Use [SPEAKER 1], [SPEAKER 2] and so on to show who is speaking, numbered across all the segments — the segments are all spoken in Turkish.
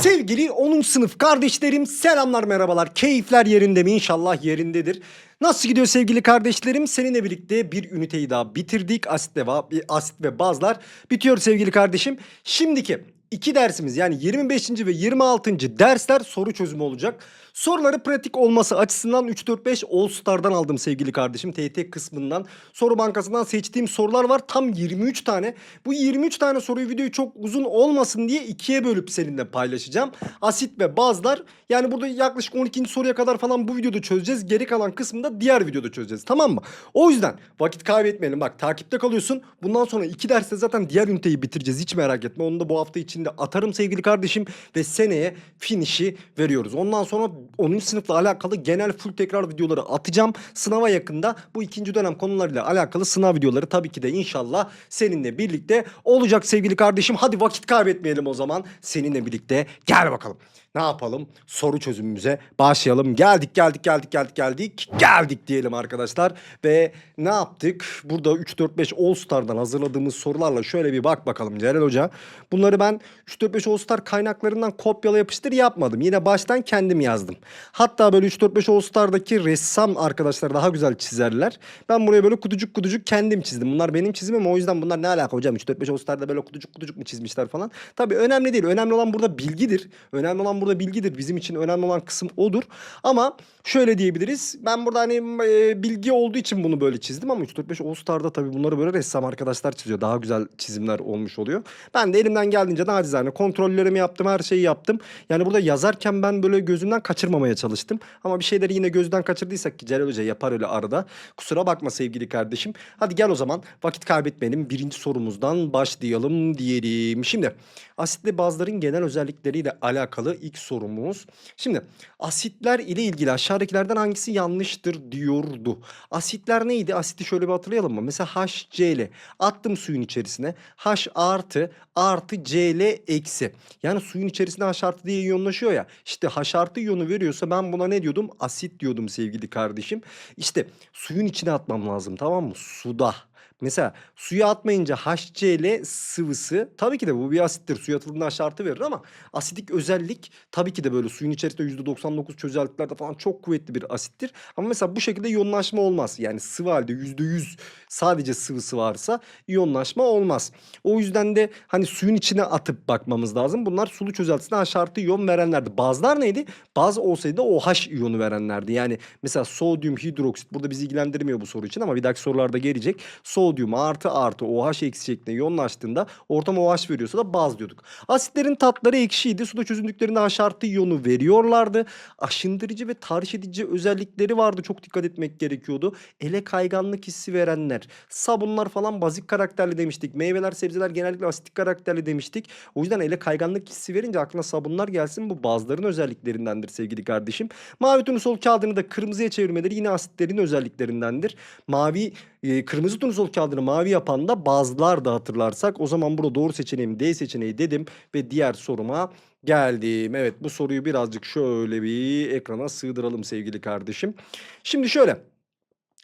[SPEAKER 1] Sevgili 10. sınıf kardeşlerim selamlar merhabalar. Keyifler yerinde mi? İnşallah yerindedir. Nasıl gidiyor sevgili kardeşlerim? Seninle birlikte bir üniteyi daha bitirdik. Asit ve, asit ve bazlar bitiyor sevgili kardeşim. Şimdiki iki dersimiz yani 25. ve 26. dersler soru çözümü olacak. Soruları pratik olması açısından 3-4-5 All Star'dan aldım sevgili kardeşim. TYT kısmından soru bankasından seçtiğim sorular var. Tam 23 tane. Bu 23 tane soruyu videoyu çok uzun olmasın diye ikiye bölüp seninle paylaşacağım. Asit ve bazlar yani burada yaklaşık 12. soruya kadar falan bu videoda çözeceğiz. Geri kalan kısmında diğer videoda çözeceğiz tamam mı? O yüzden vakit kaybetmeyelim. Bak takipte kalıyorsun. Bundan sonra iki derste zaten diğer üniteyi bitireceğiz. Hiç merak etme. Onu da bu hafta içinde atarım sevgili kardeşim. Ve seneye finişi veriyoruz. Ondan sonra 10. sınıfla alakalı genel full tekrar videoları atacağım. Sınava yakında bu ikinci dönem konularıyla alakalı sınav videoları tabii ki de inşallah seninle birlikte olacak sevgili kardeşim. Hadi vakit kaybetmeyelim o zaman. Seninle birlikte gel bakalım. Ne yapalım? Soru çözümümüze başlayalım. Geldik geldik geldik geldik geldik. Geldik diyelim arkadaşlar. Ve ne yaptık? Burada 3 4 5 All Star'dan hazırladığımız sorularla şöyle bir bak bakalım Celal Hoca. Bunları ben 3 4 5 All Star kaynaklarından kopyala yapıştır yapmadım. Yine baştan kendim yazdım. Hatta böyle 3 4 5 All Star'daki ressam arkadaşlar daha güzel çizerler. Ben buraya böyle kutucuk kutucuk kendim çizdim. Bunlar benim çizimim o yüzden bunlar ne alaka hocam 3 4 5 All Star'da böyle kutucuk kutucuk mu çizmişler falan. Tabii önemli değil. Önemli olan burada bilgidir. Önemli olan burada bilgidir. Bizim için önemli olan kısım odur. Ama şöyle diyebiliriz. Ben burada hani e, bilgi olduğu için bunu böyle çizdim ama 3 4 5 All Star'da tabii bunları böyle ressam arkadaşlar çiziyor. Daha güzel çizimler olmuş oluyor. Ben de elimden geldiğince nacizane kontrollerimi yaptım, her şeyi yaptım. Yani burada yazarken ben böyle gözümden kaçırmamaya çalıştım. Ama bir şeyleri yine gözden kaçırdıysak ki Celal Hoca yapar öyle arada. Kusura bakma sevgili kardeşim. Hadi gel o zaman vakit kaybetmeyelim. Birinci sorumuzdan başlayalım diyelim. Şimdi asitli bazların genel özellikleriyle alakalı ilk sorumuz. Şimdi asitler ile ilgili aşağıdakilerden hangisi yanlıştır diyordu. Asitler neydi? Asiti şöyle bir hatırlayalım mı? Mesela HCl attım suyun içerisine. H artı artı Cl eksi. Yani suyun içerisinde H artı diye iyonlaşıyor ya. İşte H artı iyonu veriyorsa ben buna ne diyordum? Asit diyordum sevgili kardeşim. İşte suyun içine atmam lazım tamam mı? Suda. Mesela suya atmayınca HCl sıvısı tabii ki de bu bir asittir. Suya atıldığında H artı verir ama asidik özellik tabii ki de böyle suyun içerisinde %99 çözeltilerde falan çok kuvvetli bir asittir. Ama mesela bu şekilde iyonlaşma olmaz. Yani sıvı halde %100 sadece sıvısı varsa iyonlaşma olmaz. O yüzden de hani suyun içine atıp bakmamız lazım. Bunlar sulu çözeltisine H artı iyon verenlerdi. Bazılar neydi? Baz olsaydı OH iyonu verenlerdi. Yani mesela sodyum hidroksit burada bizi ilgilendirmiyor bu soru için ama bir dahaki sorularda gelecek. Sodyum artı artı OH eksi şeklinde iyonlaştığında ortam OH veriyorsa da baz diyorduk. Asitlerin tatları ekşiydi. Suda çözündüklerinde H artı iyonu veriyorlardı. Aşındırıcı ve tahriş edici özellikleri vardı. Çok dikkat etmek gerekiyordu. Ele kayganlık hissi verenler. Sabunlar falan bazik karakterli demiştik. Meyveler, sebzeler genellikle asitik karakterli demiştik. O yüzden ele kayganlık hissi verince aklına sabunlar gelsin. Bu bazıların özelliklerindendir sevgili kardeşim. Mavi turnusol kağıdını da kırmızıya çevirmeleri yine asitlerin özelliklerindendir. Mavi e, kırmızı turnusol kağıdını mavi yapan da bazılar da hatırlarsak. O zaman burada doğru seçeneğim D seçeneği dedim ve diğer soruma geldim. Evet bu soruyu birazcık şöyle bir ekrana sığdıralım sevgili kardeşim. Şimdi şöyle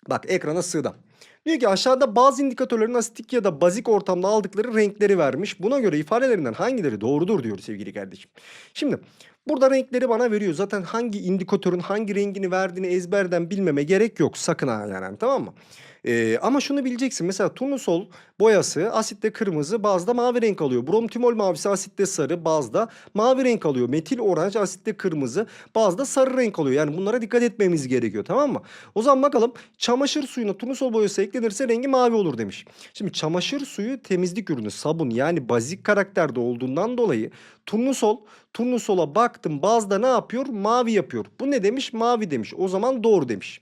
[SPEAKER 1] bak ekrana sığdı. Diyor ki aşağıda bazı indikatörlerin asitik ya da bazik ortamda aldıkları renkleri vermiş. Buna göre ifadelerinden hangileri doğrudur diyor sevgili kardeşim. Şimdi burada renkleri bana veriyor. Zaten hangi indikatörün hangi rengini verdiğini ezberden bilmeme gerek yok. Sakın ha yani tamam mı? Ee, ama şunu bileceksin. Mesela turnusol boyası asitte kırmızı bazda mavi renk alıyor. Bromtimol mavisi asitte sarı bazda mavi renk alıyor. Metil oranj asitte kırmızı bazda sarı renk alıyor. Yani bunlara dikkat etmemiz gerekiyor tamam mı? O zaman bakalım çamaşır suyuna turnusol boyası eklenirse rengi mavi olur demiş. Şimdi çamaşır suyu temizlik ürünü sabun yani bazik karakterde olduğundan dolayı turnusol turnusola baktım bazda ne yapıyor? Mavi yapıyor. Bu ne demiş? Mavi demiş. O zaman doğru demiş.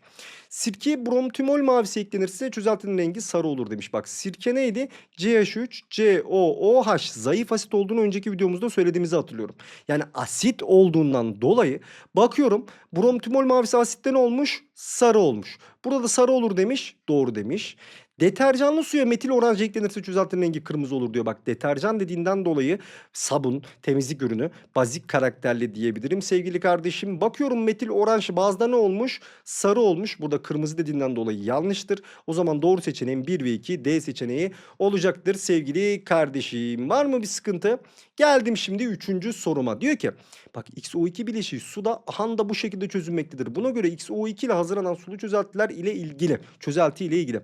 [SPEAKER 1] Sirke bromtimol mavisi eklenirse çözeltinin rengi sarı olur demiş. Bak sirke neydi? CH3, COOH zayıf asit olduğunu önceki videomuzda söylediğimizi hatırlıyorum. Yani asit olduğundan dolayı bakıyorum bromtimol mavisi asitten olmuş sarı olmuş. Burada da sarı olur demiş doğru demiş. Deterjanlı suya metil oranj eklenirse çözeltinin rengi kırmızı olur diyor. Bak deterjan dediğinden dolayı sabun, temizlik ürünü, bazik karakterli diyebilirim. Sevgili kardeşim bakıyorum metil oranj bazda ne olmuş? Sarı olmuş. Burada kırmızı dediğinden dolayı yanlıştır. O zaman doğru seçeneğim 1 ve 2 D seçeneği olacaktır sevgili kardeşim. Var mı bir sıkıntı? Geldim şimdi 3. soruma. Diyor ki bak XO2 bileşiği suda handa bu şekilde çözülmektedir. Buna göre XO2 ile hazırlanan sulu çözeltiler ile ilgili, çözelti ile ilgili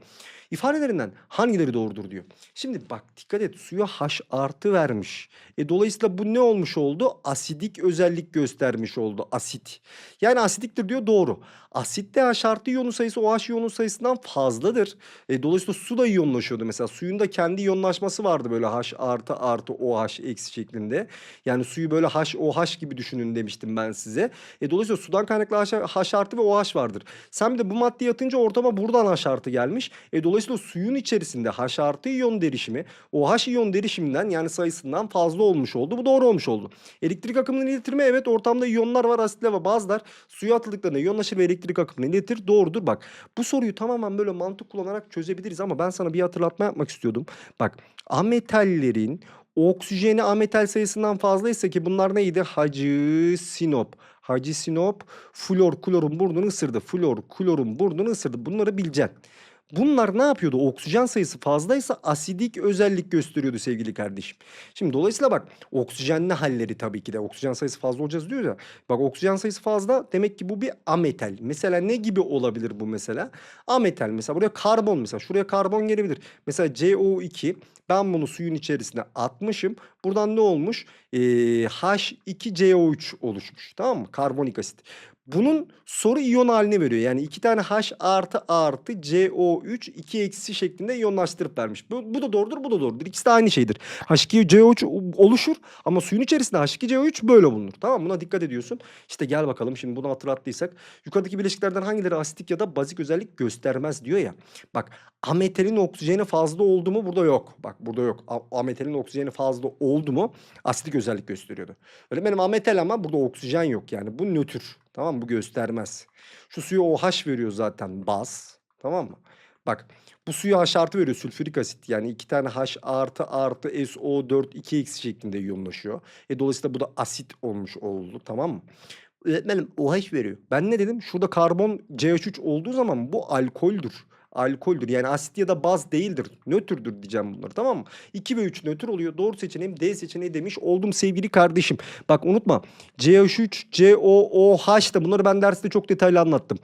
[SPEAKER 1] ifadelerinden hangileri doğrudur diyor. Şimdi bak dikkat et suya H artı vermiş. E, dolayısıyla bu ne olmuş oldu? Asidik özellik göstermiş oldu asit. Yani asitliktir diyor doğru. Asitte H artı iyonun sayısı OH iyonun sayısından fazladır. E, dolayısıyla su da iyonlaşıyordu. Mesela suyun da kendi iyonlaşması vardı böyle H artı artı OH eksi şeklinde. Yani suyu böyle H OH gibi düşünün demiştim ben size. E, dolayısıyla sudan kaynaklı H, H artı ve OH vardır. Sen de bu maddeyi atınca ortama buradan H artı gelmiş. E, dolayısıyla suyun içerisinde H artı iyon derişimi OH iyon derişiminden yani sayısından fazla olmuş oldu. Bu doğru olmuş oldu. Elektrik akımının iletirme evet ortamda iyonlar var asitler ve bazılar suya atıldıklarında iyonlaşır ve elektrik akımını iletir. Doğrudur bak bu soruyu tamamen böyle mantık kullanarak çözebiliriz ama ben sana bir hatırlatma yapmak istiyordum. Bak ametallerin oksijeni ametal sayısından fazlaysa ki bunlar neydi? Hacı sinop. Hacı sinop flor klorun burnunu ısırdı. Flor klorun burnunu ısırdı. Bunları bileceksin. Bunlar ne yapıyordu? Oksijen sayısı fazlaysa asidik özellik gösteriyordu sevgili kardeşim. Şimdi dolayısıyla bak oksijenli halleri tabii ki de oksijen sayısı fazla olacağız diyor ya. Bak oksijen sayısı fazla demek ki bu bir ametal. Mesela ne gibi olabilir bu mesela? Ametal mesela buraya karbon mesela şuraya karbon gelebilir. Mesela CO2 ben bunu suyun içerisine atmışım. Buradan ne olmuş? Ee, H2CO3 oluşmuş tamam mı? Karbonik asit. Bunun soru iyon haline veriyor. Yani iki tane H artı artı CO3 2 eksi şeklinde iyonlaştırıp vermiş. Bu, bu da doğrudur bu da doğrudur. İkisi de aynı şeydir. H2CO3 oluşur ama suyun içerisinde H2CO3 böyle bulunur. Tamam? Buna dikkat ediyorsun. İşte gel bakalım şimdi bunu hatırlattıysak. Yukarıdaki bileşiklerden hangileri asitik ya da bazik özellik göstermez diyor ya. Bak ametalin oksijeni fazla oldu mu burada yok. Bak burada yok. Ametalin oksijeni fazla oldu mu asitik özellik gösteriyordu. Öyle benim ametal ama burada oksijen yok yani. Bu nötr. Tamam mı? Bu göstermez. Şu suya OH veriyor zaten baz. Tamam mı? Bak bu suya H artı veriyor sülfürik asit. Yani iki tane H artı artı SO4 2 eksi şeklinde iyonlaşıyor. E dolayısıyla bu da asit olmuş oldu. Tamam mı? Öğretmenim OH veriyor. Ben ne dedim? Şurada karbon CH3 olduğu zaman bu alkoldür. Alkoldür. Yani asit ya da baz değildir. Nötrdür diyeceğim bunları tamam mı? 2 ve 3 nötr oluyor. Doğru seçeneğim D seçeneği demiş oldum sevgili kardeşim. Bak unutma. CH3, COOH da bunları ben derste çok detaylı anlattım.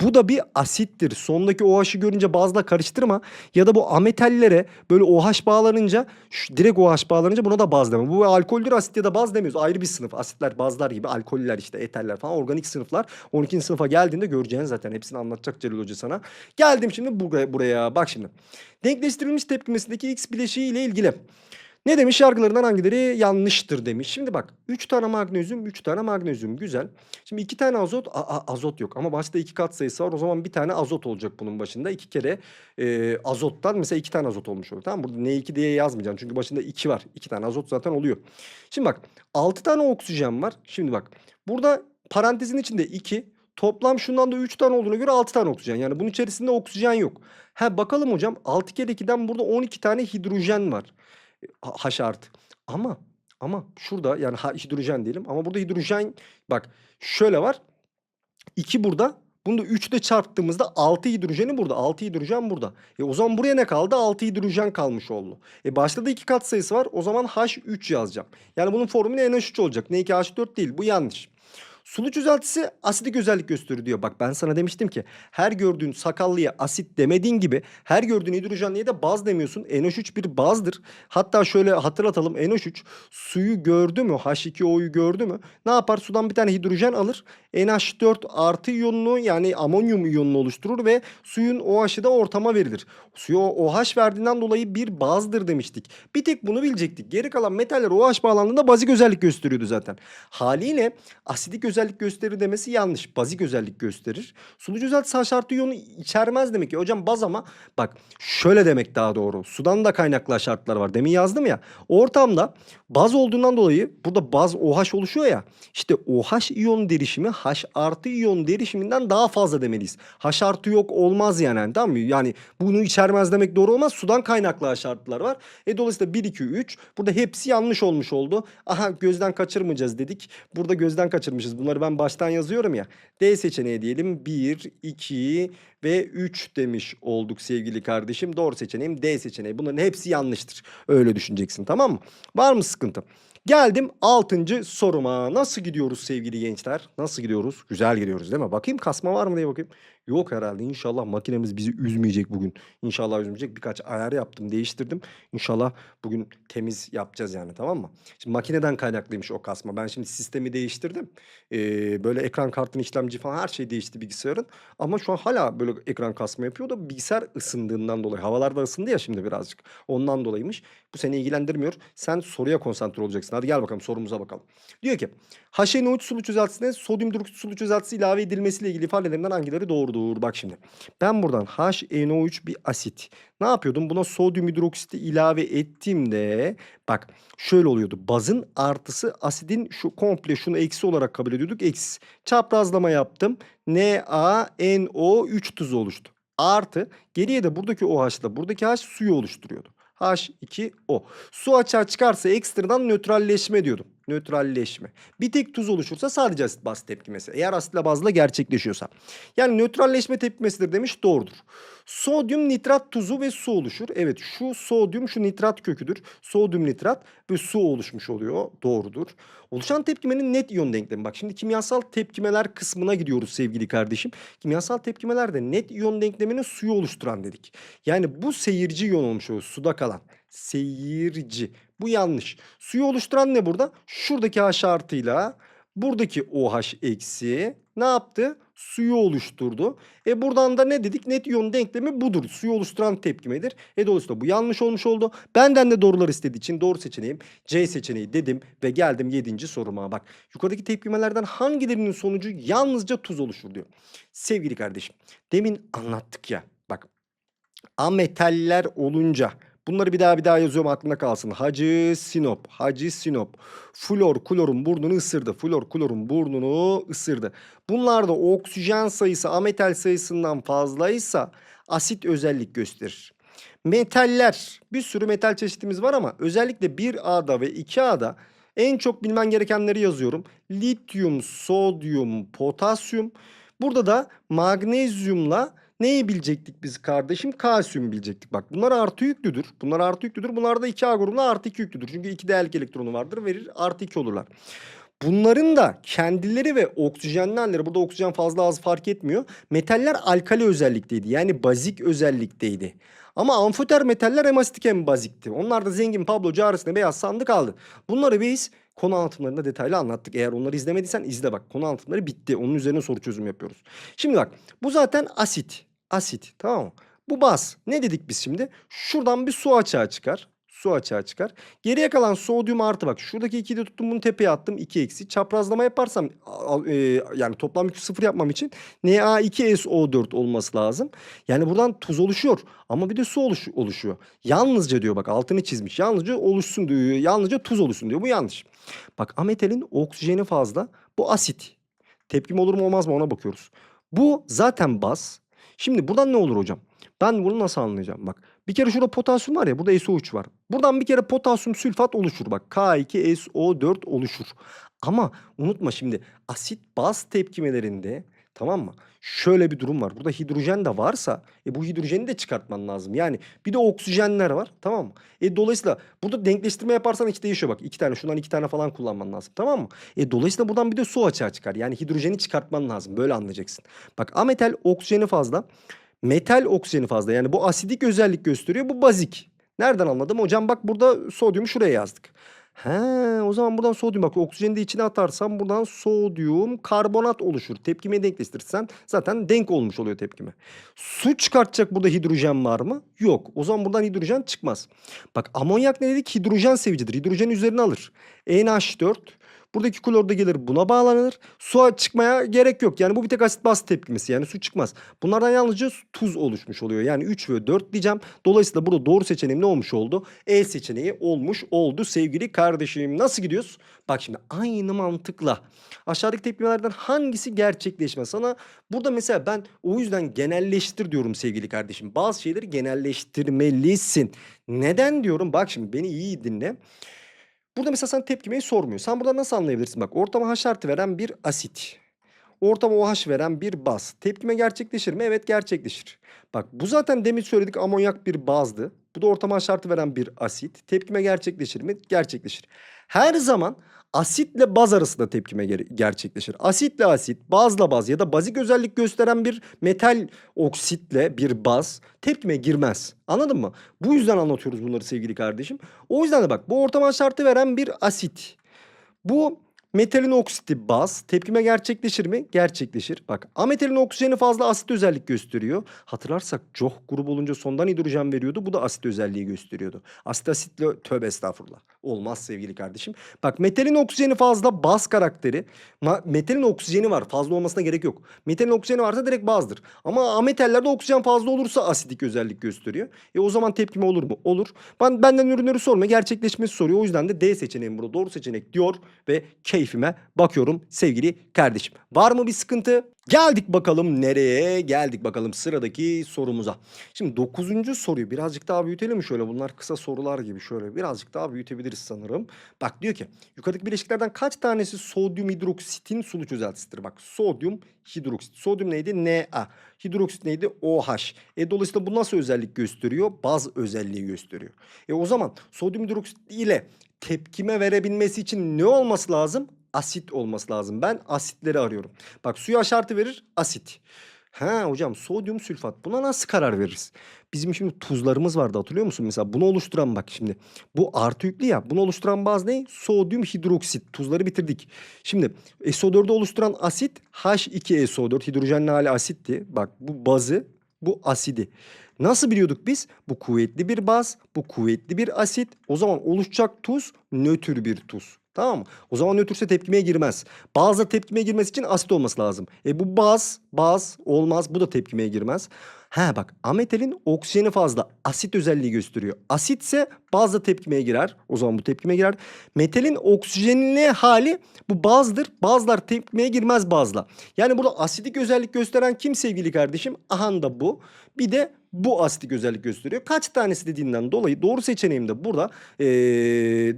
[SPEAKER 1] Bu da bir asittir. Sondaki OH'ı görünce bazla karıştırma. Ya da bu ametallere böyle OH bağlanınca şu, direkt OH bağlanınca buna da baz deme. Bu alkoldür asit ya da baz demiyoruz. Ayrı bir sınıf. Asitler, bazlar gibi alkoller işte eterler falan organik sınıflar. 12. sınıfa geldiğinde göreceğin zaten. Hepsini anlatacak Celil Hoca sana. Geldim şimdi buraya. buraya. Bak şimdi. Denkleştirilmiş tepkimesindeki X bileşiği ile ilgili. Ne demiş? Yargılarından hangileri yanlıştır demiş. Şimdi bak 3 tane magnezyum 3 tane magnezyum güzel. Şimdi 2 tane azot a, a, azot yok ama başta 2 kat sayısı var. O zaman bir tane azot olacak bunun başında. 2 kere e, azottan mesela 2 tane azot olmuş olur. Tamam? Burada N2 diye yazmayacağım. Çünkü başında 2 var. 2 tane azot zaten oluyor. Şimdi bak 6 tane oksijen var. Şimdi bak burada parantezin içinde 2 Toplam şundan da 3 tane olduğuna göre 6 tane oksijen. Yani bunun içerisinde oksijen yok. Ha bakalım hocam 6 kere 2'den burada 12 tane hidrojen var. H artı. Ama ama şurada yani hidrojen diyelim ama burada hidrojen bak şöyle var. 2 burada. Bunu da 3 ile çarptığımızda 6 hidrojeni burada. 6 hidrojen burada. E o zaman buraya ne kaldı? 6 hidrojen kalmış oldu. E başta da 2 kat sayısı var. O zaman H3 yazacağım. Yani bunun formülü NH3 olacak. N2H4 değil. Bu yanlış. Sulu çözeltisi asidik özellik gösterir diyor. Bak ben sana demiştim ki her gördüğün sakallıya asit demediğin gibi her gördüğün hidrojenliye de baz demiyorsun. NH3 bir bazdır. Hatta şöyle hatırlatalım NH3 suyu gördü mü H2O'yu gördü mü ne yapar? Sudan bir tane hidrojen alır. NH4 artı iyonunu yani amonyum iyonunu oluşturur ve suyun OH'ı da ortama verilir. Suya OH verdiğinden dolayı bir bazdır demiştik. Bir tek bunu bilecektik. Geri kalan metaller OH bağlandığında bazik özellik gösteriyordu zaten. Haliyle asidik özellik özellik gösterir demesi yanlış. Bazik özellik gösterir. Sulu çözeltisi H artı iyonu içermez demek ki. Hocam baz ama bak şöyle demek daha doğru. Sudan da kaynaklı H artılar var. Demin yazdım ya. Ortamda baz olduğundan dolayı burada baz OH oluşuyor ya. İşte OH iyon derişimi H artı iyon derişiminden daha fazla demeliyiz. H artı yok olmaz yani tamam mı? Yani bunu içermez demek doğru olmaz. Sudan kaynaklı H artılar var. E dolayısıyla 1, 2, 3 burada hepsi yanlış olmuş oldu. Aha gözden kaçırmayacağız dedik. Burada gözden kaçırmışız. Bunları ben baştan yazıyorum ya. D seçeneği diyelim 1, 2 ve 3 demiş olduk sevgili kardeşim. Doğru seçeneğim D seçeneği. Bunların hepsi yanlıştır. Öyle düşüneceksin tamam mı? Var mı sıkıntı? Geldim 6. soruma. Nasıl gidiyoruz sevgili gençler? Nasıl gidiyoruz? Güzel gidiyoruz değil mi? Bakayım kasma var mı diye bakayım. Yok herhalde. İnşallah makinemiz bizi üzmeyecek bugün. İnşallah üzmeyecek. Birkaç ayar yaptım, değiştirdim. İnşallah bugün temiz yapacağız yani tamam mı? Şimdi makineden kaynaklıymış o kasma. Ben şimdi sistemi değiştirdim. Ee, böyle ekran kartın işlemci falan her şey değişti bilgisayarın. Ama şu an hala böyle ekran kasma yapıyor da bilgisayar ısındığından dolayı. Havalar da ısındı ya şimdi birazcık. Ondan dolayıymış. Bu seni ilgilendirmiyor. Sen soruya konsantre olacaksın. Hadi gel bakalım sorumuza bakalım. Diyor ki HNO3 sulu çözeltisine sodyum hidroksit sulu çözeltisi ilave edilmesiyle ilgili ifadelerinden hangileri doğrudur? Bak şimdi. Ben buradan HNO3 bir asit. Ne yapıyordum? Buna sodyum hidroksiti ilave ettiğimde bak şöyle oluyordu. Bazın artısı asidin şu komple şunu eksi olarak kabul ediyorduk. Eksi. Çaprazlama yaptım. NaNO3 tuzu oluştu. Artı geriye de buradaki OH'la buradaki H suyu oluşturuyordu. H2O. Su açığa çıkarsa ekstradan nötralleşme diyordum. Nötralleşme. Bir tek tuz oluşursa sadece asit baz tepkimesi. Eğer asitle bazla gerçekleşiyorsa. Yani nötralleşme tepkimesidir demiş doğrudur. Sodyum nitrat tuzu ve su oluşur. Evet şu sodyum şu nitrat köküdür. Sodyum nitrat ve su oluşmuş oluyor. Doğrudur. Oluşan tepkimenin net iyon denklemi. Bak şimdi kimyasal tepkimeler kısmına gidiyoruz sevgili kardeşim. Kimyasal tepkimelerde net iyon denklemini suyu oluşturan dedik. Yani bu seyirci iyon olmuş oluyor suda kalan. Seyirci. Bu yanlış. Suyu oluşturan ne burada? Şuradaki H artıyla buradaki OH eksi ne yaptı? Suyu oluşturdu. E buradan da ne dedik? Net iyon denklemi budur. Suyu oluşturan tepkimedir. E dolayısıyla bu yanlış olmuş oldu. Benden de doğrular istediği için doğru seçeneğim C seçeneği dedim ve geldim 7. soruma. Bak yukarıdaki tepkimelerden hangilerinin sonucu yalnızca tuz oluşur diyor. Sevgili kardeşim demin anlattık ya. Bak ametaller olunca Bunları bir daha bir daha yazıyorum aklında kalsın. Hacı Sinop, Hacı Sinop. Flor klorun burnunu ısırdı. Flor klorun burnunu ısırdı. Bunlarda oksijen sayısı ametal sayısından fazlaysa asit özellik gösterir. Metaller bir sürü metal çeşitimiz var ama özellikle 1A'da ve 2A'da en çok bilmen gerekenleri yazıyorum. Lityum, sodyum, potasyum. Burada da magnezyumla Neyi bilecektik biz kardeşim? Kalsiyum bilecektik. Bak bunlar artı yüklüdür. Bunlar artı yüklüdür. Bunlar da 2A grubunda artı 2 yüklüdür. Çünkü 2 değerlik elektronu vardır. Verir artı 2 olurlar. Bunların da kendileri ve oksijenlerleri burada oksijen fazla az fark etmiyor. Metaller alkali özellikteydi. Yani bazik özellikteydi. Ama amfoter metaller hem asitik hem bazikti. Onlar da zengin Pablo Caris'ine beyaz sandık aldı. Bunları biz konu anlatımlarında detaylı anlattık. Eğer onları izlemediysen izle bak. Konu anlatımları bitti. Onun üzerine soru çözüm yapıyoruz. Şimdi bak bu zaten asit. Asit tamam mı? Bu baz. Ne dedik biz şimdi? Şuradan bir su açığa çıkar. Su açığa çıkar. Geriye kalan sodyum artı bak. Şuradaki 2'yi de tuttum bunu tepeye attım. 2 eksi. Çaprazlama yaparsam e, yani toplam yükü sıfır yapmam için Na2SO4 olması lazım. Yani buradan tuz oluşuyor. Ama bir de su oluş, oluşuyor. Yalnızca diyor bak altını çizmiş. Yalnızca oluşsun diyor. Yalnızca tuz oluşsun diyor. Bu yanlış. Bak ametalin oksijeni fazla. Bu asit. Tepkim olur mu olmaz mı ona bakıyoruz. Bu zaten baz. Şimdi buradan ne olur hocam? Ben bunu nasıl anlayacağım? Bak bir kere şurada potasyum var ya burada SO3 var. Buradan bir kere potasyum sülfat oluşur. Bak K2SO4 oluşur. Ama unutma şimdi asit baz tepkimelerinde tamam mı? Şöyle bir durum var. Burada hidrojen de varsa e bu hidrojeni de çıkartman lazım. Yani bir de oksijenler var tamam mı? E dolayısıyla burada denkleştirme yaparsan hiç değişiyor bak. iki tane şundan iki tane falan kullanman lazım tamam mı? E dolayısıyla buradan bir de su açığa çıkar. Yani hidrojeni çıkartman lazım. Böyle anlayacaksın. Bak ametal oksijeni fazla. Metal oksijeni fazla. Yani bu asidik özellik gösteriyor. Bu bazik. Nereden anladım? Hocam bak burada sodyumu şuraya yazdık. He, o zaman buradan sodyum bak oksijeni de içine atarsam buradan sodyum karbonat oluşur. Tepkime denkleştirirsen zaten denk olmuş oluyor tepkime. Su çıkartacak burada hidrojen var mı? Yok. O zaman buradan hidrojen çıkmaz. Bak amonyak ne dedik? Hidrojen sevicidir. Hidrojen üzerine alır. NH4 Buradaki klor da gelir buna bağlanır. Su çıkmaya gerek yok. Yani bu bir tek asit baz tepkimesi. Yani su çıkmaz. Bunlardan yalnızca tuz oluşmuş oluyor. Yani 3 ve 4 diyeceğim. Dolayısıyla burada doğru seçeneğim ne olmuş oldu? E seçeneği olmuş oldu sevgili kardeşim. Nasıl gidiyoruz? Bak şimdi aynı mantıkla aşağıdaki tepkimelerden hangisi gerçekleşmez? Sana burada mesela ben o yüzden genelleştir diyorum sevgili kardeşim. Bazı şeyleri genelleştirmelisin. Neden diyorum? Bak şimdi beni iyi dinle. Burada mesela sana tepkimeyi sormuyor. Sen burada nasıl anlayabilirsin? Bak ortama H artı veren bir asit. Ortama OH veren bir baz. Tepkime gerçekleşir mi? Evet gerçekleşir. Bak bu zaten demin söyledik amonyak bir bazdı. Bu da ortama H artı veren bir asit. Tepkime gerçekleşir mi? Gerçekleşir. Her zaman asitle baz arasında tepkime ger- gerçekleşir. Asitle asit, bazla baz ya da bazik özellik gösteren bir metal oksitle bir baz tepkime girmez. Anladın mı? Bu yüzden anlatıyoruz bunları sevgili kardeşim. O yüzden de bak bu ortama şartı veren bir asit. Bu metalin oksiti baz tepkime gerçekleşir mi? Gerçekleşir. Bak ametalin oksijeni fazla asit özellik gösteriyor. Hatırlarsak COH grubu olunca sondan hidrojen veriyordu. Bu da asit özelliği gösteriyordu. Asit asitle tövbe estağfurullah. Olmaz sevgili kardeşim. Bak metalin oksijeni fazla baz karakteri. Metalin oksijeni var. Fazla olmasına gerek yok. Metalin oksijeni varsa direkt bazdır. Ama ametallerde oksijen fazla olursa asidik özellik gösteriyor. E o zaman tepkime olur mu? Olur. Ben benden ürünleri sorma. Gerçekleşmesi soruyor. O yüzden de D seçeneğim burada. Doğru seçenek diyor ve keyfime bakıyorum sevgili kardeşim. Var mı bir sıkıntı? Geldik bakalım nereye? Geldik bakalım sıradaki sorumuza. Şimdi dokuzuncu soruyu birazcık daha büyütelim mi şöyle? Bunlar kısa sorular gibi şöyle birazcık daha büyütebiliriz sanırım. Bak diyor ki yukarıdaki bileşiklerden kaç tanesi sodyum hidroksitin sulu çözeltisidir? Bak sodyum hidroksit. Sodyum neydi? Na. Hidroksit neydi? OH. E dolayısıyla bu nasıl özellik gösteriyor? Baz özelliği gösteriyor. E o zaman sodyum hidroksit ile tepkime verebilmesi için ne olması lazım? Asit olması lazım. Ben asitleri arıyorum. Bak suya aşartı verir asit. Ha hocam sodyum sülfat buna nasıl karar veririz? Bizim şimdi tuzlarımız vardı hatırlıyor musun? Mesela bunu oluşturan bak şimdi bu artı yüklü ya bunu oluşturan baz ne? Sodyum hidroksit tuzları bitirdik. Şimdi SO4'ü oluşturan asit H2SO4 hidrojenli hali asitti. Bak bu bazı bu asidi. Nasıl biliyorduk biz? Bu kuvvetli bir baz, bu kuvvetli bir asit. O zaman oluşacak tuz nötr bir tuz. Tamam mı? O zaman nötrse tepkimeye girmez. Bazla tepkimeye girmesi için asit olması lazım. E bu baz, baz olmaz. Bu da tepkimeye girmez. Ha bak ametalin oksijeni fazla. Asit özelliği gösteriyor. Asitse bazla tepkimeye girer. O zaman bu tepkimeye girer. Metalin oksijenli hali bu bazdır. Bazlar tepkimeye girmez bazla. Yani burada asidik özellik gösteren kim sevgili kardeşim? Aha da bu. Bir de bu asitik özellik gösteriyor. Kaç tanesi dediğinden dolayı doğru seçeneğim de burada. Ee,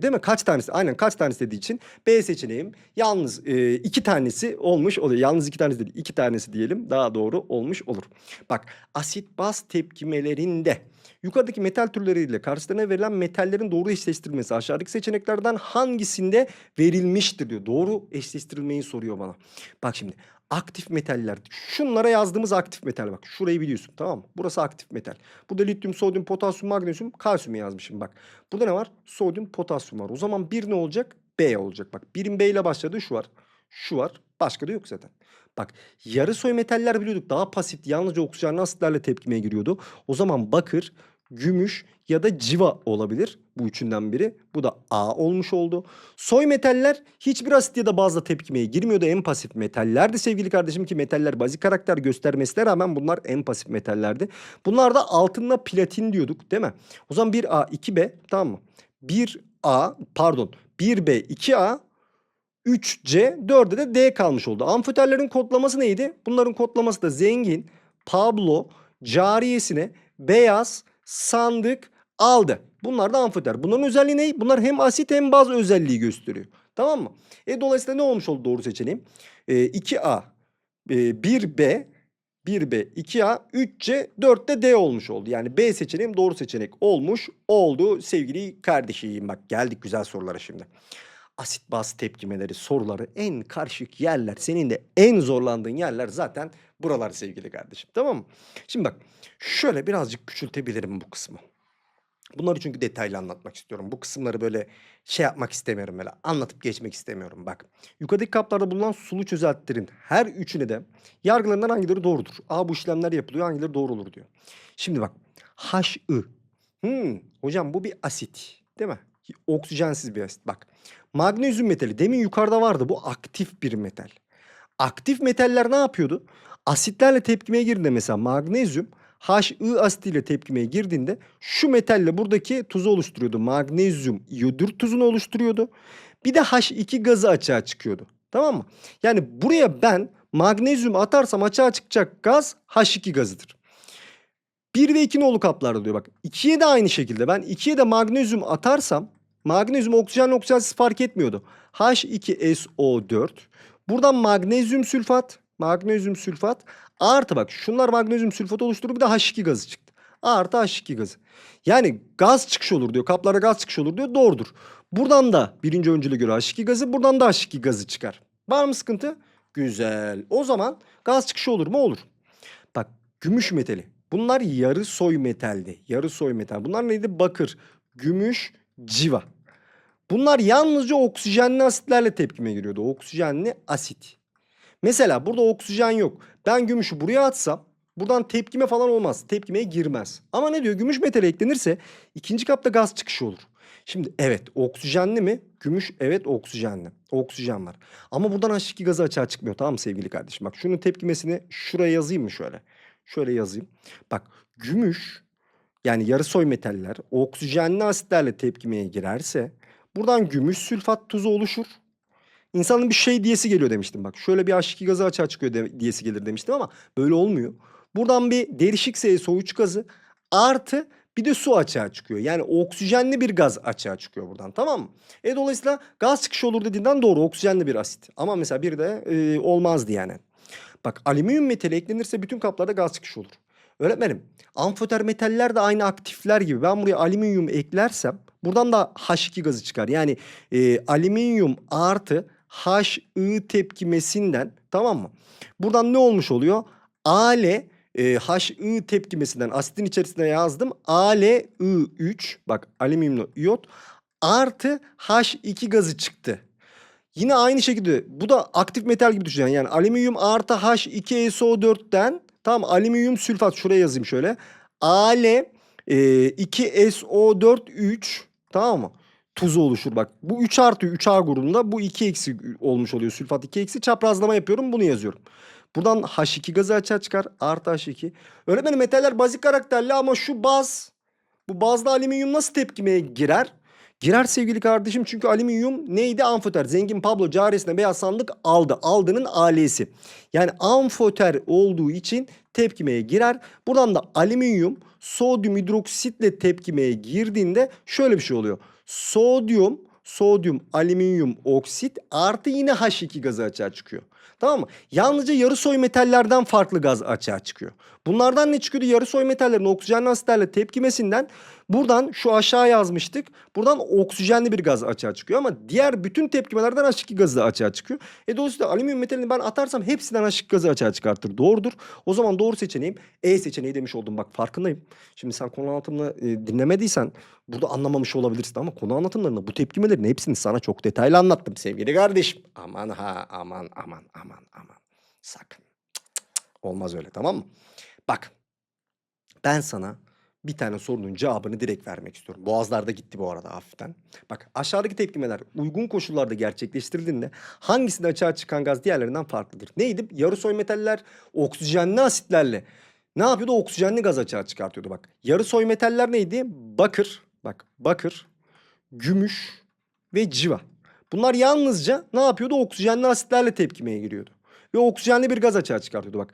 [SPEAKER 1] değil mi? Kaç tanesi? Aynen kaç tanesi dediği için B seçeneğim yalnız e, iki tanesi olmuş oluyor. Yalnız iki tanesi değil. iki tanesi diyelim daha doğru olmuş olur. Bak asit baz tepkimelerinde yukarıdaki metal türleriyle karşılarına verilen metallerin doğru eşleştirilmesi aşağıdaki seçeneklerden hangisinde verilmiştir diyor. Doğru eşleştirilmeyi soruyor bana. Bak şimdi aktif metaller. Şunlara yazdığımız aktif metal bak. Şurayı biliyorsun tamam mı? Burası aktif metal. Burada lityum, sodyum, potasyum, magnezyum, kalsiyum yazmışım bak. Burada ne var? Sodyum, potasyum var. O zaman bir ne olacak? B olacak. Bak birim B ile başladı şu var. Şu var. Başka da yok zaten. Bak yarı soy metaller biliyorduk. Daha pasif yalnızca oksijenli asitlerle tepkimeye giriyordu. O zaman bakır, gümüş ya da civa olabilir. Bu üçünden biri. Bu da A olmuş oldu. Soy metaller hiçbir asit ya da bazla tepkimeye girmiyordu. En pasif metallerdi sevgili kardeşim ki metaller bazik karakter göstermesine rağmen bunlar en pasif metallerdi. Bunlar da altınla platin diyorduk değil mi? O zaman 1A 2B tamam mı? 1A pardon 1B 2A 3C 4'e de D kalmış oldu. Amfoterlerin kodlaması neydi? Bunların kodlaması da zengin, Pablo, cariyesine, beyaz, sandık, aldı. Bunlar da amfoter. Bunların özelliği ne? Bunlar hem asit hem baz özelliği gösteriyor. Tamam mı? E dolayısıyla ne olmuş oldu doğru seçeneğim? E, 2A, e, 1B, 1B, 2A, 3C, 4'te D olmuş oldu. Yani B seçeneğim doğru seçenek olmuş oldu sevgili kardeşim. Bak geldik güzel sorulara şimdi. Asit baz tepkimeleri soruları en karışık yerler. Senin de en zorlandığın yerler zaten buralar sevgili kardeşim. Tamam mı? Şimdi bak şöyle birazcık küçültebilirim bu kısmı. Bunları çünkü detaylı anlatmak istiyorum. Bu kısımları böyle şey yapmak istemiyorum böyle. Anlatıp geçmek istemiyorum. Bak yukarıdaki kaplarda bulunan sulu çözeltilerin her üçüne de yargılarından hangileri doğrudur? A bu işlemler yapılıyor hangileri doğru olur diyor. Şimdi bak HI. Hmm, hocam bu bir asit değil mi? Oksijensiz bir asit. Bak. Magnezyum metali demin yukarıda vardı. Bu aktif bir metal. Aktif metaller ne yapıyordu? Asitlerle tepkimeye girdiğinde mesela magnezyum HI asitiyle tepkimeye girdiğinde şu metalle buradaki tuzu oluşturuyordu. Magnezyum iyodür tuzunu oluşturuyordu. Bir de H2 gazı açığa çıkıyordu. Tamam mı? Yani buraya ben magnezyum atarsam açığa çıkacak gaz H2 gazıdır. 1 ve 2 nolu kaplarda diyor bak. 2'ye de aynı şekilde ben 2'ye de magnezyum atarsam magnezyum oksijenle oksijensiz fark etmiyordu. H2SO4 buradan magnezyum sülfat magnezyum sülfat artı bak şunlar magnezyum sülfat oluşturur bir de H2 gazı çıktı. Artı H2 gazı. Yani gaz çıkışı olur diyor. Kaplara gaz çıkışı olur diyor. Doğrudur. Buradan da birinci öncüle göre H2 gazı buradan da H2 gazı çıkar. Var mı sıkıntı? Güzel. O zaman gaz çıkışı olur mu? Olur. Bak gümüş metali. Bunlar yarı soy metaldi. Yarı soy metal. Bunlar neydi? Bakır, gümüş, civa. Bunlar yalnızca oksijenli asitlerle tepkime giriyordu. Oksijenli asit. Mesela burada oksijen yok. Ben gümüşü buraya atsam buradan tepkime falan olmaz. Tepkimeye girmez. Ama ne diyor? Gümüş metali eklenirse ikinci kapta gaz çıkışı olur. Şimdi evet oksijenli mi? Gümüş evet oksijenli. Oksijen var. Ama buradan H2 gazı açığa çıkmıyor tamam mı sevgili kardeşim? Bak şunun tepkimesini şuraya yazayım mı şöyle? Şöyle yazayım. Bak gümüş yani yarı soy metaller oksijenli asitlerle tepkimeye girerse buradan gümüş sülfat tuzu oluşur. İnsanın bir şey diyesi geliyor demiştim bak. Şöyle bir H2 gazı açığa çıkıyor de, diyesi gelir demiştim ama böyle olmuyor. Buradan bir derişik SO3 gazı artı bir de su açığa çıkıyor. Yani oksijenli bir gaz açığa çıkıyor buradan tamam mı? E dolayısıyla gaz çıkışı olur dediğinden doğru oksijenli bir asit. Ama mesela bir de e, olmazdı yani. Bak alüminyum metali eklenirse bütün kaplarda gaz çıkışı olur. Öğretmenim amfoter metaller de aynı aktifler gibi. Ben buraya alüminyum eklersem buradan da H2 gazı çıkar. Yani e, alüminyum artı HI tepkimesinden tamam mı? Buradan ne olmuş oluyor? Ale e, HI tepkimesinden asitin içerisine yazdım. AlI3 bak alüminyumlu iyot artı H2 gazı çıktı. Yine aynı şekilde bu da aktif metal gibi düşüneceksin. Yani alüminyum artı H2SO4'ten tamam alüminyum sülfat şuraya yazayım şöyle. Al e, 2SO4 3 tamam mı? Tuzu oluşur bak. Bu 3 artı 3A grubunda bu 2 eksi olmuş oluyor. Sülfat 2 eksi çaprazlama yapıyorum bunu yazıyorum. Buradan H2 gazı açığa çıkar. Artı H2. Öğretmenim metaller bazik karakterli ama şu baz bu bazda alüminyum nasıl tepkimeye girer? Girer sevgili kardeşim çünkü alüminyum neydi? Amfoter. Zengin Pablo caresine beyaz sandık aldı. Aldığının alesi. Yani amfoter olduğu için tepkimeye girer. Buradan da alüminyum sodyum hidroksitle tepkimeye girdiğinde şöyle bir şey oluyor. Sodyum, sodyum, alüminyum oksit artı yine H2 gazı açığa çıkıyor. Tamam mı? Yalnızca yarı soy metallerden farklı gaz açığa çıkıyor. Bunlardan ne çıkıyordu? Yarı soy metallerin oksijenli asitlerle tepkimesinden buradan şu aşağı yazmıştık. Buradan oksijenli bir gaz açığa çıkıyor ama diğer bütün tepkimelerden H2 gazı açığa çıkıyor. E dolayısıyla alüminyum metalini ben atarsam hepsinden H2 gazı açığa çıkartır. Doğrudur. O zaman doğru seçeneğim E seçeneği demiş oldum. Bak farkındayım. Şimdi sen konu anlatımını e, dinlemediysen burada anlamamış olabilirsin ama konu anlatımlarında bu tepkimelerin hepsini sana çok detaylı anlattım sevgili kardeşim. Aman ha aman aman aman aman. Sakın. Olmaz öyle tamam mı? Bak ben sana bir tane sorunun cevabını direkt vermek istiyorum. Boğazlarda gitti bu arada hafiften. Bak aşağıdaki tepkimeler uygun koşullarda gerçekleştirildiğinde hangisinde açığa çıkan gaz diğerlerinden farklıdır? Neydi? Yarı metaller oksijenli asitlerle ne yapıyordu? Oksijenli gaz açığa çıkartıyordu bak. Yarı metaller neydi? Bakır, bak bakır, gümüş ve civa. Bunlar yalnızca ne yapıyordu? Oksijenli asitlerle tepkimeye giriyordu. Ve oksijenli bir gaz açığa çıkartıyordu bak.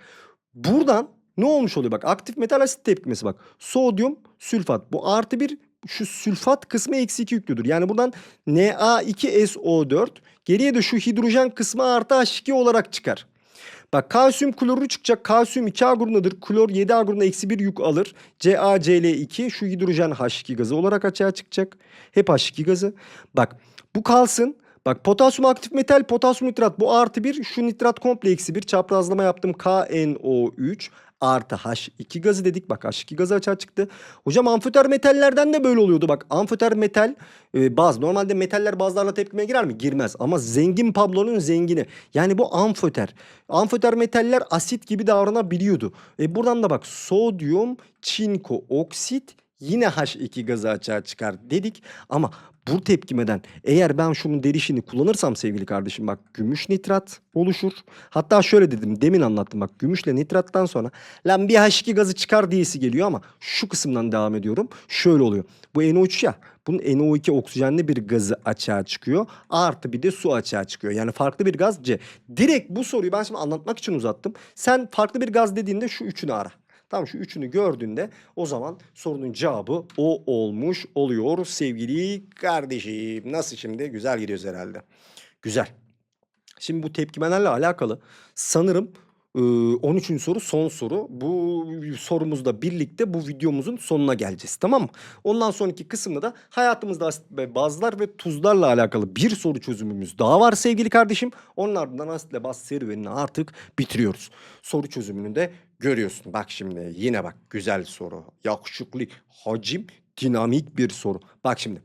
[SPEAKER 1] Buradan ne olmuş oluyor bak aktif metal asit tepkimesi bak. Sodyum sülfat bu artı bir şu sülfat kısmı eksi 2 yüklüdür. Yani buradan Na2SO4 geriye de şu hidrojen kısmı artı H2 olarak çıkar. Bak kalsiyum klorürü çıkacak. Kalsiyum 2A grubundadır. Klor 7A grubunda eksi 1 yük alır. CaCl2 şu hidrojen H2 gazı olarak açığa çıkacak. Hep H2 gazı. Bak bu kalsın. Bak potasyum aktif metal, potasyum nitrat bu artı 1. Şu nitrat komple eksi 1. Çaprazlama yaptım KNO3 artı H2 gazı dedik. Bak H2 gazı açığa çıktı. Hocam amfoter metallerden de böyle oluyordu. Bak amfoter metal e, baz. Normalde metaller bazlarla tepkimeye girer mi? Girmez. Ama zengin Pablo'nun zengini. Yani bu amfoter. Amfoter metaller asit gibi davranabiliyordu. E, buradan da bak sodyum, çinko, oksit yine H2 gazı açığa çıkar dedik. Ama bu tepkimeden eğer ben şunun derişini kullanırsam sevgili kardeşim bak gümüş nitrat oluşur. Hatta şöyle dedim demin anlattım bak gümüşle nitrattan sonra lan bir H2 gazı çıkar diyesi geliyor ama şu kısımdan devam ediyorum. Şöyle oluyor. Bu NO3 ya bunun NO2 oksijenli bir gazı açığa çıkıyor. Artı bir de su açığa çıkıyor. Yani farklı bir gaz C. Direkt bu soruyu ben şimdi anlatmak için uzattım. Sen farklı bir gaz dediğinde şu üçünü ara. Tamam şu üçünü gördüğünde o zaman sorunun cevabı o olmuş oluyor sevgili kardeşim. Nasıl şimdi? Güzel gidiyoruz herhalde. Güzel. Şimdi bu tepkimelerle alakalı sanırım e, 13. soru son soru. Bu sorumuzla birlikte bu videomuzun sonuna geleceğiz tamam mı? Ondan sonraki kısımda da hayatımızda asit ve bazlar ve tuzlarla alakalı bir soru çözümümüz daha var sevgili kardeşim. Onun ardından asitle baz serüvenini artık bitiriyoruz. Soru çözümünü de görüyorsun. Bak şimdi yine bak güzel soru. Yakışıklı, hacim, dinamik bir soru. Bak şimdi.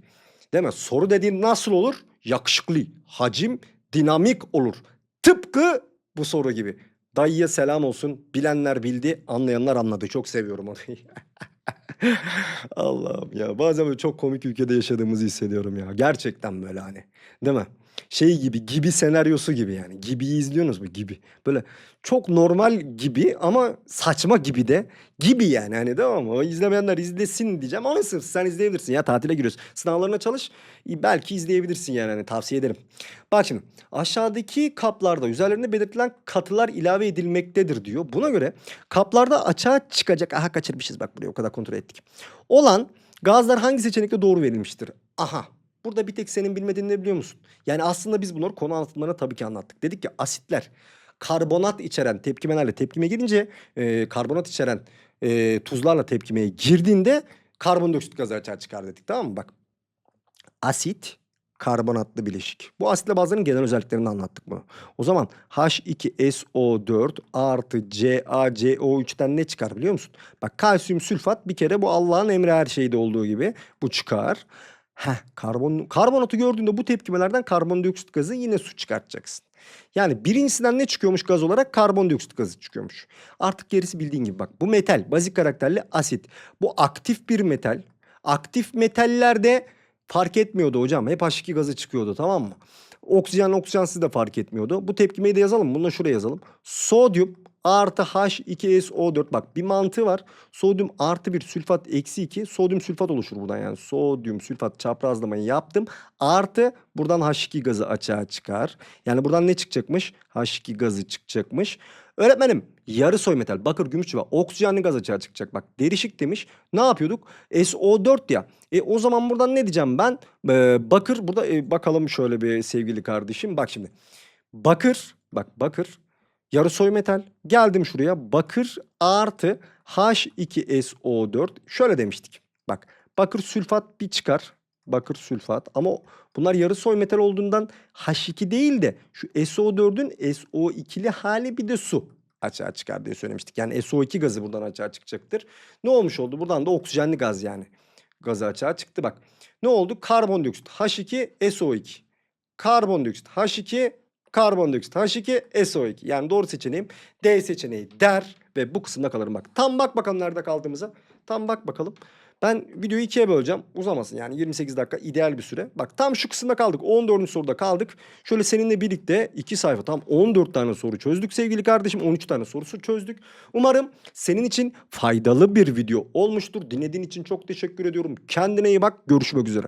[SPEAKER 1] Değil mi? Soru dediğin nasıl olur? Yakışıklı, hacim, dinamik olur. Tıpkı bu soru gibi. Dayıya selam olsun. Bilenler bildi, anlayanlar anladı. Çok seviyorum onu. Allah'ım ya bazen böyle çok komik ülkede yaşadığımızı hissediyorum ya. Gerçekten böyle hani. Değil mi? Şey gibi, gibi senaryosu gibi yani. Gibi'yi izliyorsunuz mu? Gibi. Böyle çok normal gibi ama saçma gibi de. Gibi yani hani mi? O izlemeyenler izlesin diyeceğim ama sırf sen izleyebilirsin ya tatile giriyorsun. Sınavlarına çalış belki izleyebilirsin yani hani tavsiye ederim. Bak şimdi aşağıdaki kaplarda üzerlerinde belirtilen katılar ilave edilmektedir diyor. Buna göre kaplarda açığa çıkacak. Aha kaçırmışız bak buraya o kadar kontrol ettik. Olan gazlar hangi seçenekte doğru verilmiştir? Aha Burada bir tek senin bilmediğini de biliyor musun? Yani aslında biz bunları konu anlatımlarına tabii ki anlattık. Dedik ki asitler karbonat içeren tepkimelerle tepkime girince e, karbonat içeren e, tuzlarla tepkimeye girdiğinde karbondioksit gazı açığa çıkar dedik tamam mı? Bak asit karbonatlı bileşik. Bu asitle bazılarının genel özelliklerini anlattık bunu. O zaman H2SO4 artı CaCO3'ten ne çıkar biliyor musun? Bak kalsiyum sülfat bir kere bu Allah'ın emri her şeyde olduğu gibi bu çıkar. Heh, karbon, karbonatı gördüğünde bu tepkimelerden karbondioksit gazı yine su çıkartacaksın. Yani birincisinden ne çıkıyormuş gaz olarak? Karbondioksit gazı çıkıyormuş. Artık gerisi bildiğin gibi bak. Bu metal, bazik karakterli asit. Bu aktif bir metal. Aktif metallerde fark etmiyordu hocam. Hep H2 gazı çıkıyordu tamam mı? Oksijen oksijensiz de fark etmiyordu. Bu tepkimeyi de yazalım. Bunu da şuraya yazalım. Sodyum artı H2SO4. Bak bir mantığı var. Sodyum artı bir sülfat eksi 2. Sodyum sülfat oluşur buradan yani. Sodyum sülfat çaprazlamayı yaptım. Artı buradan H2 gazı açığa çıkar. Yani buradan ne çıkacakmış? H2 gazı çıkacakmış. Öğretmenim yarı soy metal bakır gümüş ve oksijenli gaz açığa çıkacak. Bak derişik demiş. Ne yapıyorduk? SO4 ya. E o zaman buradan ne diyeceğim ben? Ee, bakır burada e, bakalım şöyle bir sevgili kardeşim. Bak şimdi. Bakır bak bakır yarı soy metal. Geldim şuraya bakır artı H2SO4 şöyle demiştik. Bak bakır sülfat bir çıkar. Bakır sülfat ama bunlar yarı soy metal olduğundan H2 değil de şu SO4'ün SO2'li hali bir de su açığa çıkar diye söylemiştik. Yani SO2 gazı buradan açığa çıkacaktır. Ne olmuş oldu? Buradan da oksijenli gaz yani. Gazı açığa çıktı bak. Ne oldu? Karbondioksit H2 SO2. Karbondioksit H2 karbondioksit H2 SO2. Yani doğru seçeneğim D seçeneği der ve bu kısımda kalırım bak. Tam bak bakalım nerede kaldığımıza. Tam bak bakalım. Ben videoyu ikiye böleceğim. Uzamasın yani 28 dakika ideal bir süre. Bak tam şu kısımda kaldık. 14. soruda kaldık. Şöyle seninle birlikte iki sayfa tam 14 tane soru çözdük sevgili kardeşim. 13 tane sorusu çözdük. Umarım senin için faydalı bir video olmuştur. Dinlediğin için çok teşekkür ediyorum. Kendine iyi bak. Görüşmek üzere.